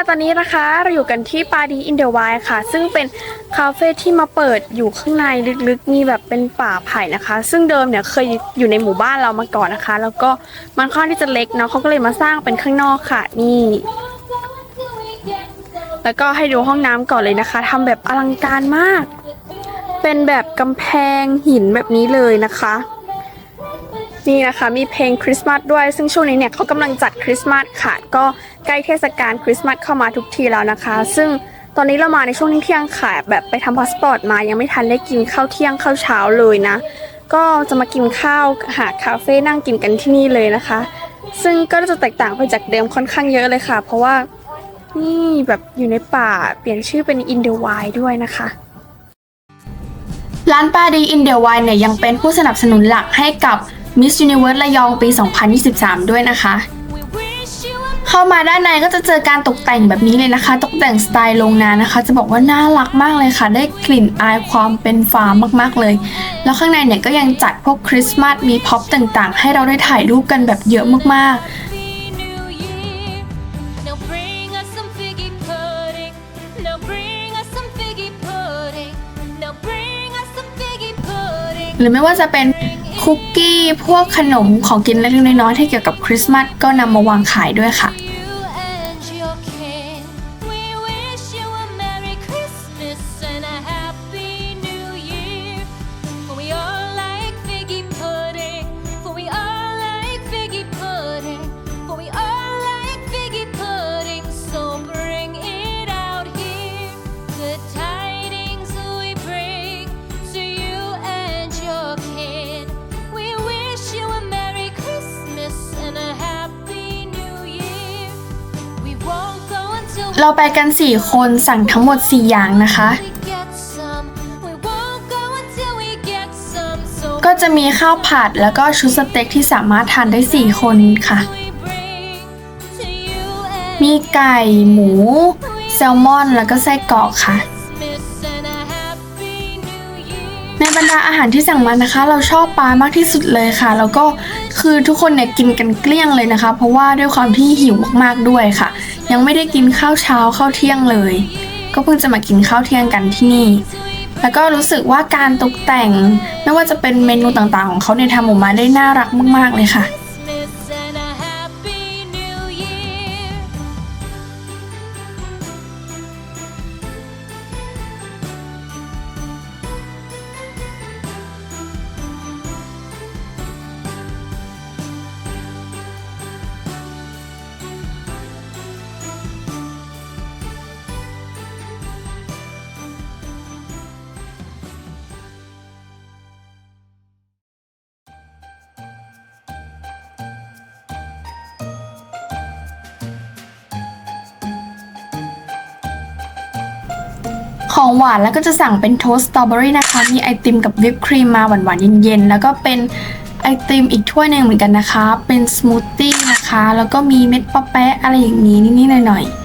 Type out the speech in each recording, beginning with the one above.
ะตอนนี้นะคะเราอยู่กันที่ปาดีอินเด e ไวค่ะ ซึ่งเป็นคาเฟ่ที่มาเปิดอยู่ข้างในลึกๆมีแบบเป็นป่าไผ่นะคะ ซึ่งเดิมเนี่ยเคยอยู่ในหมู่บ้านเรามาก่อนนะคะ แล้วก็มันค่อนข้างที่จะเล็กเนาะเขาก็เลยมาสร้างเป็นข้างนอกค่ะนี่ แล้วก็ให้ดูห้องน้ำก่อนเลยนะคะทำแบบอลังการมาก เป็นแบบกำแพงหินแบบนี้เลยนะคะ นี่นะคะมีเพลงคริสต์มาสด้วย ซึ่งช่วงนี้เนี่ยเขากำลังจัดคริสต์มาสค่ะ ก็ใกล้เทศกาลคริสต์มาสเข้ามาทุกทีแล้วนะคะ ซึ่งตอนนี้เรามาในช่วงเที่ยงค่ะแบบไปทำพาสปอร์ตมายังไม่ทันได้กินข้าวเที่ยงข้าวเช้าเลยนะ ก็จะมากินข้าวหาคาเฟ่นั่งกินกันที่นี่เลยนะคะ ซึ่งก็จะแตกต่างไปจากเดิมค่อนข้างเยอะเลยค่ะ เพราะว่านี่แบบอยู่ในป่าเปลี่ยนชื่อเป็นอินเด e ไวด้วยนะคะร้านปาดีอินเดียไวเนี่ยยังเป็นผู้สนับสนุนหลักให้กับ Miss Universe ระยองปี 2023 ด้วยนะคะ เข้ามาด้านในก็จะเจอการตกแต่งแบบนี้เลยนะคะ ตกแต่งสไตล์โรงนานะคะ จะบอกว่าน่ารักมากเลยค่ะ ได้กลิ่นอายความเป็นฟาร์มมากๆเลย แล้วข้างในเนี่ยก็ยังจัดพวกคริสต์มาสมีพ็อปต่างๆ ให้เราได้ถ่ายรูปกันแบบเยอะมากๆหรือไม่ว่าจะเป็น คุกกี้ พวกขนมของกินเล็กๆน้อยๆที่เกี่ยวกับคริสต์มาสก็นำมาวางขายด้วยค่ะ เราไปกัน 4 คนสั่งทั้งหมด 4 อย่างนะคะ ก็จะมีข้าวผัดแล้วก็ชุดสเต็กที่สามารถทานได้ 4 คนค่ะ มีไก่ หมู แซลมอน แล้วก็ไส้กรอกค่ะ ในบรรดาอาหารที่สั่งมานะคะ เราชอบปลามากที่สุดเลยค่ะ แล้วก็คือทุกคนเนี่ยกินกันเกลี้ยงเลยนะคะ เพราะว่าด้วยความที่หิวมากๆด้วยค่ะ ยังไม่ได้กินข้าวเช้าข้าวเที่ยงเลย ก็เพิ่งจะมากินข้าวเที่ยงกันที่นี่ แล้วก็รู้สึกว่าการตกแต่ง ไม่ว่าจะเป็นเมนูต่างๆ ของเขาเนี่ยทำออกมาได้น่ารักมากๆเลยค่ะ ของหวานแล้วก็จะสั่งเป็นโทสต์สตรอเบอรี่นะคะ มีไอติมกับวิปครีมมาหวานๆเย็นๆ แล้วก็เป็นไอติมอีกถ้วยหนึ่งเหมือนกันนะคะ เป็นสมูทตี้นะคะ แล้วก็มีเม็ดปะแปะอะไรอย่างนี้นิดๆหน่อยๆ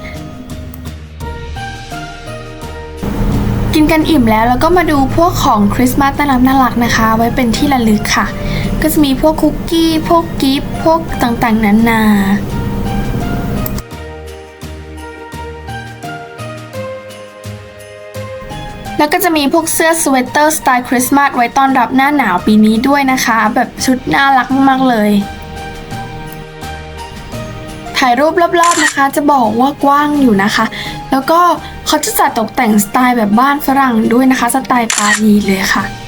กินกันอิ่มแล้วแล้วก็มาดูพวกของคริสต์มาสน่ารักน่ารักนะคะ ไว้เป็นที่ระลึกค่ะ ก็จะมีพวกคุกกี้ พวกกิฟต์พวกต่างๆนานา แล้วก็จะมีพวกเสื้อสเวตเตอร์สไตล์คริสต์มาสไว้ต้อนรับหน้าหนาวปีนี้ด้วยนะคะ แบบชุดน่ารักมากๆเลย ถ่ายรูปรอบๆนะคะ จะบอกว่ากว้างอยู่นะคะ แล้วก็เขาจะจัดตกแต่งสไตล์แบบบ้านฝรั่งด้วยนะคะ สไตล์ปารีสเลยค่ะ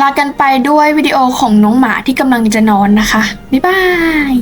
ลากันไปด้วยวิดีโอของน้องหมาที่กำลังจะนอนนะคะ บ๊ายบาย